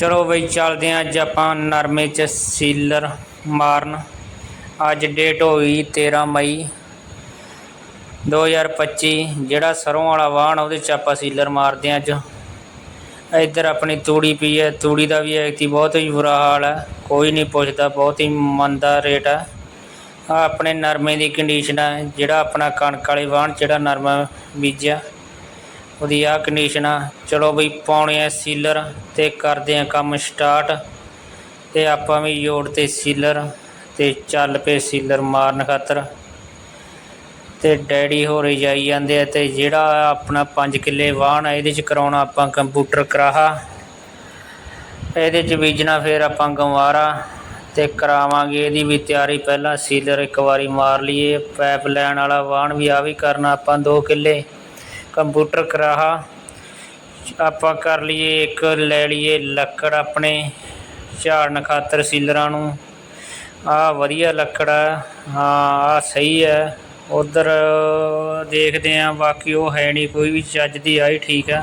ਚਲੋ ਬਈ ਚੱਲਦੇ ਹਾਂ ਅੱਜ ਆਪਾਂ ਨਰਮੇ 'ਚ ਸੀਲਰ ਮਾਰਨ। ਅੱਜ ਡੇਟ ਹੋ ਗਈ 13 ਮਈ 2025 ਜਿਹੜਾ ਸਰੋਂ ਵਾਲਾ ਵਾਹਣ ਉਹਦੇ 'ਚ ਆਪਾਂ ਸੀਲਰ ਮਾਰਦੇ ਹਾਂ ਅੱਜ। ਇੱਧਰ ਆਪਣੀ ਤੂੜੀ ਪਈ ਹੈ, ਤੂੜੀ ਦਾ ਵੀ ਐਤੀ ਬਹੁਤ ਹੀ ਬੁਰਾ ਹਾਲ ਹੈ। ਕੋਈ ਨਹੀਂ ਪੁੱਛਦਾ, ਬਹੁਤ ਹੀ ਮੰਦਾ ਰੇਟ ਹੈ। ਆ ਆਪਣੇ ਨਰਮੇ ਦੀ ਕੰਡੀਸ਼ਨ ਹੈ, ਜਿਹੜਾ ਆਪਣਾ ਕਣਕ ਵਾਲੇ ਵਾਹਣ, ਜਿਹੜਾ ਨਰਮਾ ਬੀਜਿਆ। ਉਹਦੀ ਆ ਕੰਡੀਸ਼ਨ ਆ। ਚਲੋ ਬਈ ਪਾਉਣੇ ਆ ਸੀਲਰ ਤੇ ਕਰਦੇ ਆ ਕੰਮ ਸਟਾਰਟ ਤੇ ਆਪਾਂ ਵੀ ਜੋੜ ਤੇ ਸੀਲਰ ਤੇ ਚੱਲ ਪਏ ਸੀਲਰ ਮਾਰਨ ਖਾਤਰ। ਤੇ ਡੈਡੀ ਹੋਰੇ ਜਾਈ ਜਾਂਦੇ ਆ ਤੇ ਜਿਹੜਾ ਆਪਣਾ 5 ਕਿੱਲੇ ਵਾਹਣ ਆ, ਇਹਦੇ ਚ ਕਰਾਉਣਾ ਆਪਾਂ ਕੰਪਿਊਟਰ ਕਰਾਹਾ। ਇਹਦੇ ਚ ਬੀਜਣਾ ਫਿਰ ਆਪਾਂ ਗਵਾਰਾ ਤੇ ਕਰਾਵਾਂਗੇ ਇਹਦੀ ਵੀ ਤਿਆਰੀ ਪਹਿਲਾਂ ਸੀਲਰ ਇੱਕ ਵਾਰੀ ਮਾਰ ਲਈਏ। ਪਾਈਪ ਲੈਣ ਵਾਲਾ ਵਾਹਣ ਵੀ ਆ ਵੀ ਕਰਨਾ ਆਪਾਂ 2 ਕਿੱਲੇ। ਕੰਪਿਊਟਰ ਕਰਾਹਾ। ਆਪਾਂ ਕਰ ਲਈਏ ਇੱਕ, ਲੈ ਲਈਏ ਲੱਕੜ ਆਪਣੇ ਝਾੜਨ ਖਾਤਰ ਸੀਲਰਾਂ ਨੂੰ। ਆ ਵਧੀਆ ਲੱਕੜ ਆ। ਹਾਂ ਆ ਸਹੀ ਹੈ ਉਧਰ ਦੇਖਦੇ ਆ ਬਾਕੀ ਉਹ ਹੈ ਨਹੀਂ, ਕੋਈ ਵੀ ਚੱਜ ਦੀ ਆਈ ਠੀਕ ਆ।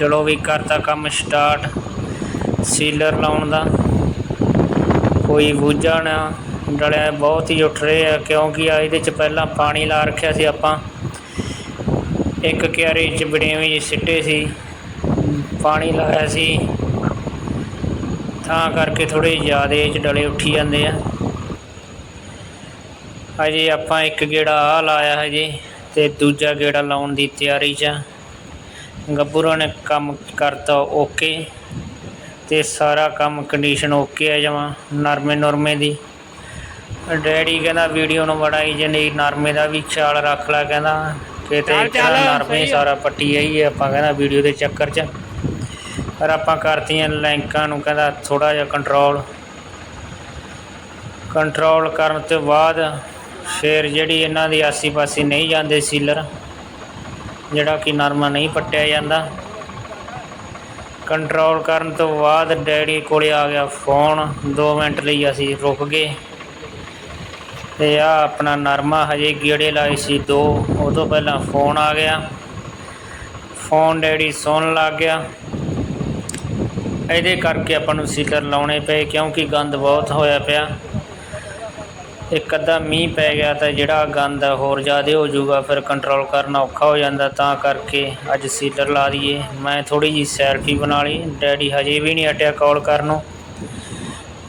ਚਲੋ ਵੀ ਕਰਤਾ ਕੰਮ ਸਟਾਰਟ ਸੀਲਰ ਲਾਉਣ ਦਾ। ਕੋਈ ਬੂਝਾ ਨਾ। ਡਲਿਆ ਬਹੁਤ ਹੀ ਉੱਠ ਰਹੇ ਆ, ਕਿਉਂਕਿ ਆ ਇਹਦੇ ਚ ਪਹਿਲਾਂ ਪਾਣੀ ਲਾ ਰੱਖਿਆ ਸੀ ਆਪਾਂ। ਇੱਕ ਕਿਆਰੇ ਚ ਬੜੇਵੇਂ ਜਿਹੇ ਸਿੱਟੇ ਸੀ, ਪਾਣੀ ਲਾਇਆ ਸੀ। ਤਾਂ ਕਰਕੇ ਥੋੜੇ ਜ਼ਿਆਦਾ ਚ ਡਲੇ ਉੱਠੀ ਜਾਂਦੇ ਆ। ਹਜੇ ਆਪਾਂ ਇੱਕ ਗੇੜਾ ਆ ਲਾਇਆ ਹਜੇ ਤੇ ਦੂਜਾ ਗੇੜਾ ਲਾਉਣ ਦੀ ਤਿਆਰੀ 'ਚ ਆ। ਗੱਭਰੂਆਂ ਨੇ ਕੰਮ ਕਰਤਾ ਓਕੇ ਤੇ ਸਾਰਾ ਕੰਮ ਕੰਡੀਸ਼ਨ ਓਕੇ ਆ ਜਮਾਂ, ਨਰਮੇ ਨੁਰਮੇ ਦੀ। ਡੈਡੀ ਕਹਿੰਦਾ ਵੀਡੀਓ ਨੂੰ ਬੜਾਈ ਜਨੀ ਨਰਮੇ ਦਾ ਵੀ ਖਿਆਲ ਰੱਖ ਲੈ ਕਹਿੰਦਾ। ਕਿਤੇ ਚੱਲ ਚੱਲ, ਕਹਿੰਦਾ ਨਰਮੇ ਸਹੀ ਆ। ਸਾਰਾ ਪੱਟੀ ਆਈ ਹੈ ਆਪਾਂ ਕਹਿੰਦਾ ਵੀਡੀਓ ਦੇ ਚੱਕਰ 'ਚ। ਪਰ ਆਪਾਂ ਕਰਤੀਆਂ ਲਾਈਕਾਂ ਨੂੰ ਕਹਿੰਦਾ ਥੋੜਾ ਜਿਹਾ ਕੰਟਰੋਲ ਕੰਟਰੋਲ ਕਰਨ ਤੋਂ ਬਾਅਦ ਫਿਰ ਜਿਹੜੀ ਇਹਨਾਂ ਦੀ ਆਸੀ ਪਾਸੀ ਨਹੀਂ ਜਾਂਦੇ ਸੀਲਰ ਜਿਹੜਾ ਕਿ ਨਰਮਾ ਨਹੀਂ ਪੱਟਿਆ ਜਾਂਦਾ। ਕੰਟਰੋਲ ਕਰਨ ਤੋਂ ਬਾਅਦ ਡੈਡੀ ਕੋਲੇ ਆ ਗਿਆ ਫੋਨ 2 ਮਿੰਟ ਲਈ ਅਸੀਂ ਰੁਕ ਗਏ। ਤੇ ਆ ਆਪਣਾ ਨਰਮਾ ਹਜੇ ਗੇੜੇ ਲਾਏ ਸੀ ਦੋ, ਉਹ ਤੋਂ ਪਹਿਲਾਂ ਫੋਨ ਆ ਗਿਆ। ਫੋਨ ਡੈਡੀ ਸੁਣਨ ਲੱਗ ਗਿਆ। ਇਹਦੇ ਕਰਕੇ ਆਪਾਂ ਨੂੰ ਸੀਲਰ ਲਾਉਣੇ ਪਏ ਕਿਉਂਕਿ ਗੰਦ ਬਹੁਤ ਹੋਇਆ ਪਿਆ। ਇੱਕ ਅੱਧਾ ਮੀਂਹ ਪੈ ਗਿਆ ਤਾਂ ਜਿਹੜਾ ਗੰਦ ਹੋਰ ਜ਼ਿਆਦਾ ਹੋ ਜਾਊਗਾ, ਫਿਰ ਕੰਟਰੋਲ ਕਰਨਾ ਔਖਾ ਹੋ ਜਾਂਦਾ ਤਾਂ ਕਰਕੇ ਅੱਜ ਸੀਲਰ ਲਾ ਦਈਏ। ਮੈਂ ਥੋੜੀ ਜੀ ਸੈਲਫੀ ਬਣਾ ਲਈ। ਡੈਡੀ ਹਜੇ ਵੀ ਨਹੀਂ ਹਟਿਆ ਕਾਲ ਕਰਨ ਨੂੰ।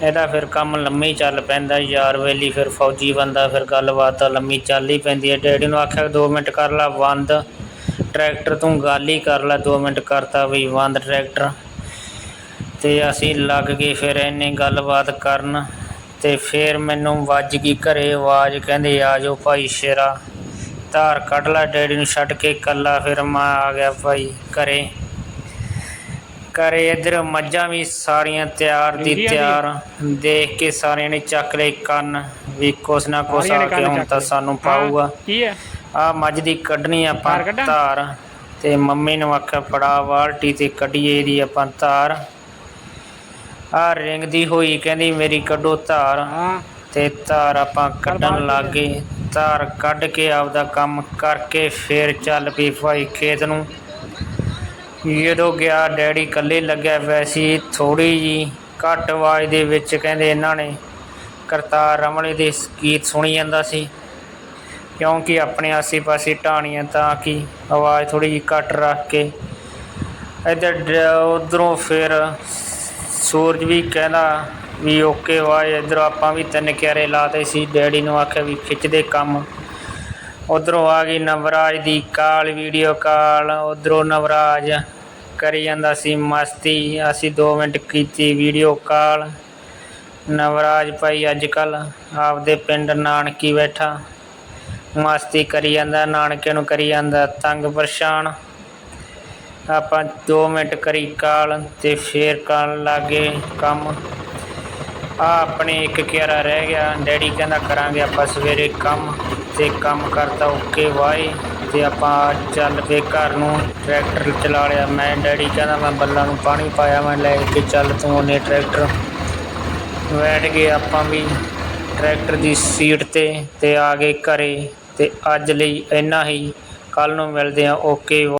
ਇਹਦਾ ਫਿਰ ਕੰਮ ਲੰਮੀ ਚੱਲ ਪੈਂਦਾ, ਯਾਰ ਵੇਲੀ ਫਿਰ ਫੌਜੀ ਬੰਦਾ ਫਿਰ ਗੱਲਬਾਤ ਤਾਂ ਲੰਮੀ ਚੱਲ ਹੀ ਪੈਂਦੀ ਹੈ। ਡੈਡੀ ਨੂੰ ਆਖਿਆ 2 ਮਿੰਟ ਕਰ ਲਾ ਬੰਦ, ਟਰੈਕਟਰ ਤੂੰ ਗੱਲ ਹੀ ਕਰ ਲੈ 2 ਮਿੰਟ ਕਰਤਾ ਵੀ ਬੰਦ ਟਰੈਕਟਰ। ਤੇ ਅਸੀਂ ਲੱਗ ਗਏ ਫਿਰ ਇੰਨੀ ਗੱਲਬਾਤ ਕਰਨ ਤੇ ਫਿਰ ਮੈਨੂੰ ਵੱਜ ਗਈ ਘਰੇ ਆਵਾਜ਼, ਕਹਿੰਦੇ, ਆ ਜਾਓ ਭਾਈ ਸ਼ੇਰਾ, ਧਾਰ ਕੱਢ ਲੈ। ਡੈਡੀ ਨੂੰ ਛੱਡ ਕੇ ਇਕੱਲਾ ਫਿਰ ਮੈਂ ਆ ਗਿਆ ਭਾਈ ਘਰੇ। ਘਰੇ ਇੱਧਰ ਮੱਝਾਂ ਵੀ ਸਾਰੀਆਂ ਤਿਆਰ ਦੀ ਦੀ? ਤਿਆਰ। ਦੇਖ ਕੇ ਸਾਰਿਆਂ ਨੇ ਚੱਕ ਲਏ ਕੰਨ। ਵੀ ਕੁਛ ਨਾ ਕੁਛ ਆ ਕੇ ਹੁਣ ਤਾਂ। ਸਾਨੂੰ ਪਾਊਗਾ। ਕੀ ਹੈ? ਆ ਮੱਝ ਦੀ ਕੱਢਣੀ ਆਪਾਂ ਧਾਰ ਤੇ ਮੰਮੀ ਨੂੰ ਆਖਿਆ ਫੜਾ ਬਾਲਟੀ ਤੇ ਕੱਢੀਏ ਇਹਦੀ ਆਪਾਂ ਧਾਰ। ਆ ਰਿੰਗਦੀ ਹੋਈ ਕਹਿੰਦੀ ਮੇਰੀ ਕੱਢੋ ਧਾਰ। ਤੇ ਧਾਰ ਆਪਾਂ ਕੱਢਣ ਲੱਗੇ ਧਾਰ ਕੱਢ ਕੇ ਆਪਦਾ ਕੰਮ ਕਰਕੇ ਫੇਰ ਚੱਲ ਪਈ ਭਾਈ ਖੇਤ ਨੂੰ। ਜਦੋਂ ਗਿਆ, ਡੈਡੀ ਇਕੱਲੇ ਲੱਗਿਆ ਵੈਸੀ ਥੋੜੀ ਜੀ ਘੱਟ ਆਵਾਜ਼ ਦੇ ਵਿੱਚ ਕਹਿੰਦੇ ਇਹਨਾਂ ਨੇ ਕਰਤਾਰ ਰਮਲੇ ਦੇ ਗੀਤ ਸੁਣੀ ਜਾਂਦਾ ਸੀ। ਕਿਉਂਕਿ ਆਪਣੇ ਆਸੇ-ਪਾਸੇ ਢਾਣੀਆਂ ਤਾਂ ਕਿ ਆਵਾਜ਼ ਥੋੜੀ ਜੀ ਘੱਟ ਰੱਖ ਕੇ ਇੱਧਰ ਉਧਰੋਂ ਫਿਰ ਸੂਰਜ ਵੀ ਕਹਿੰਦਾ ਵੀ ਓਕੇ ਆਵਾਜ਼, ਇੱਧਰ ਆਪਾਂ ਵੀ ਤਿੰਨ ਕਿਆਰੇ ਲਾਤੇ ਸੀ। ਡੈਡੀ ਨੂੰ ਆਖਿਆ ਵੀ ਖਿੱਚਦੇ ਕੰਮ। ਉਧਰੋਂ ਆ ਗਈ ਨਵਰਾਜ ਦੀ ਕਾਲ ਵੀਡੀਓ ਕਾਲ। ਉਧਰੋਂ ਨਵਰਾਜ ਕਰੀ ਜਾਂਦਾ ਸੀ, ਮਸਤੀ। ਅਸੀਂ 2 ਮਿੰਟ ਕੀਤੀ ਵੀਡੀਓ ਕਾਲ। ਨਵਰਾਜ ਭਾਈ ਅੱਜ ਕੱਲ ਆਪਦੇ ਪਿੰਡ ਨਾਨਕੀ ਬੈਠਾ। ਮਸਤੀ ਕਰੀ ਜਾਂਦਾ, ਨਾਨਕੇ ਨੂੰ ਕਰੀ ਜਾਂਦਾ ਤੰਗ ਪਰੇਸ਼ਾਨ। ਆਪਾਂ 2 ਮਿੰਟ ਕਰੀ ਕਾਲ ਤੇ ਫੇਰ ਕਰਨ ਲੱਗੇ ਕੰਮ। ਆ ਆਪਣੇ ਇੱਕ ਕਿਆਰਾ ਰਹਿ ਗਿਆ, ਡੈਡੀ ਕਹਿੰਦਾ ਕਰਾਂਗੇ ਆਪਾਂ ਸਵੇਰੇ ਕੰਮ ਤੇ ਕੰਮ ਕਰਤਾ ਓਕੇ ਵਾਏ ਤੇ ਆਪਾਂ ਚੱਲ ਪਏ ਘਰ ਨੂੰ ਟਰੈਕਟਰ ਚਲਾ ਲਿਆ। ਮੈਂ ਡੈਡੀ ਕਹਿੰਦਾ, ਮੈਂ ਬੱਲਾਂ ਨੂੰ ਪਾਣੀ ਪਾਇਆ, ਮੈਂ ਲੈ ਕੇ ਚੱਲ ਤੂੰ ਉਹਨੇ ਟਰੈਕਟਰ। ਬੈਠ ਗਏ ਆਪਾਂ ਵੀ ਟਰੈਕਟਰ ਦੀ ਸੀਟ ਤੇ ਤੇ ਆ ਗਏ ਘਰੇ। ਤੇ ਅੱਜ ਲਈ ਇੰਨਾ ਹੀ। ਕੱਲ ਨੂੰ ਮਿਲਦੇ ਆ ਓਕੇ।